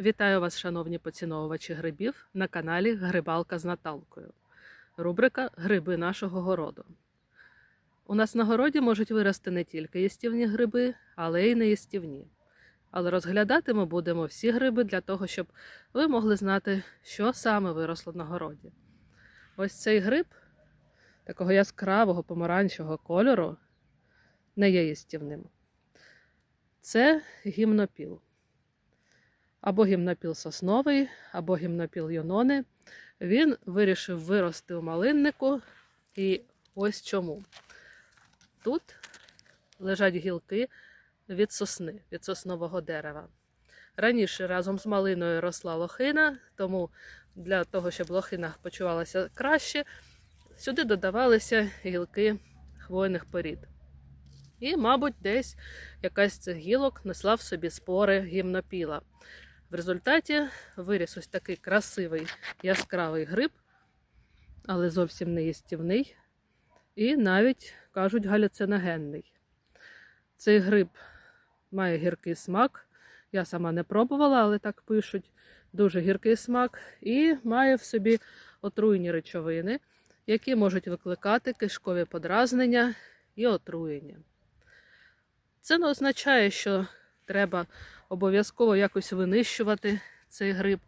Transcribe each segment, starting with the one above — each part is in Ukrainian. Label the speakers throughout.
Speaker 1: Вітаю вас, шановні поціновувачі грибів, на каналі Грибалка з Наталкою. Рубрика Гриби нашого городу. У нас на городі можуть вирости не тільки їстівні гриби, але й неїстівні. Але розглядати ми будемо всі гриби для того, щоб ви могли знати, що саме виросло на городі. Ось цей гриб такого яскравого помаранчевого кольору не є їстівним. Це гімнопіл або гімнопіл сосновий, або гімнопіл йонони. Він вирішив вирости у малиннику. І ось чому. Тут лежать гілки від сосни, від соснового дерева. Раніше разом з малиною росла лохина, тому для того, щоб лохина почувалася краще, сюди додавалися гілки хвойних порід. І, мабуть, десь якась з цих гілок несла в собі спори гімнопіла. В результаті виріс ось такий красивий яскравий гриб, але зовсім не їстівний. І навіть, кажуть, галюциногенний. Цей гриб має гіркий смак. Я сама не пробувала, але так пишуть. Дуже гіркий смак і має в собі отруйні речовини, які можуть викликати кишкові подразнення і отруєння. Це не означає, що треба обов'язково якось винищувати цей гриб.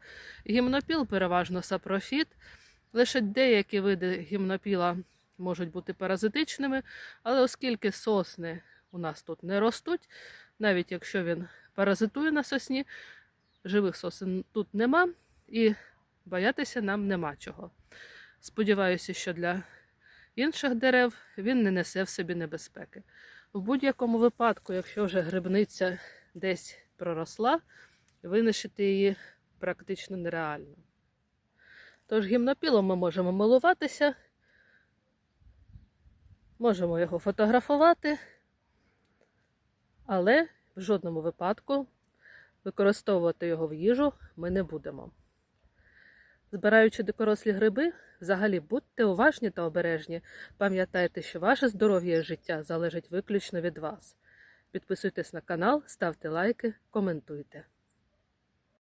Speaker 1: Гімнопіл переважно сапрофіт. Лише деякі види гімнопіла можуть бути паразитичними, але оскільки сосни у нас тут не ростуть, навіть якщо він паразитує на сосні, живих сосен тут нема і боятися нам нема чого. Сподіваюся, що для інших дерев він не несе в собі небезпеки. В будь-якому випадку, якщо вже грибниця десь проросла, винищити її практично нереально. Тож гімнопілом ми можемо милуватися, можемо його фотографувати, але в жодному випадку використовувати його в їжу ми не будемо. Збираючи дикорослі гриби, взагалі будьте уважні та обережні. Пам'ятайте, що ваше здоров'я і життя залежить виключно від вас. Підписуйтесь на канал, ставте лайки, коментуйте.